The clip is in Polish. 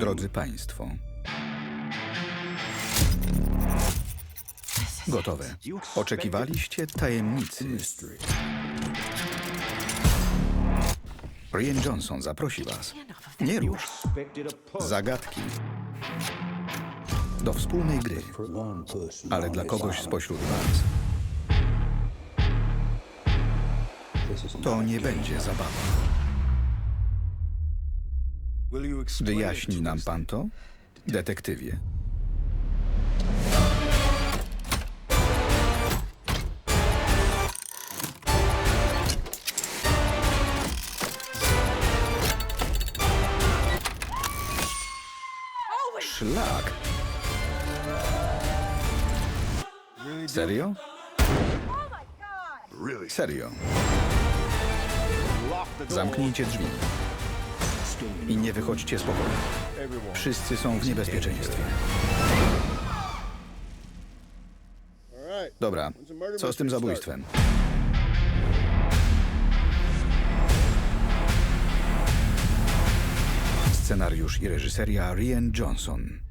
Drodzy Państwo. Gotowe. Oczekiwaliście tajemnicy. Rian Johnson zaprosi Was. Nie rusz. Zagadki. Do wspólnej gry, ale dla kogoś spośród Was. To nie będzie zabawa. Wyjaśni nam? Pan to? Detektywie. Szlak. Serio? Serio. Zamknijcie drzwi i nie wychodźcie z pokoju. Wszyscy są w niebezpieczeństwie. Dobra, co z tym zabójstwem? Scenariusz i reżyseria Rian Johnson.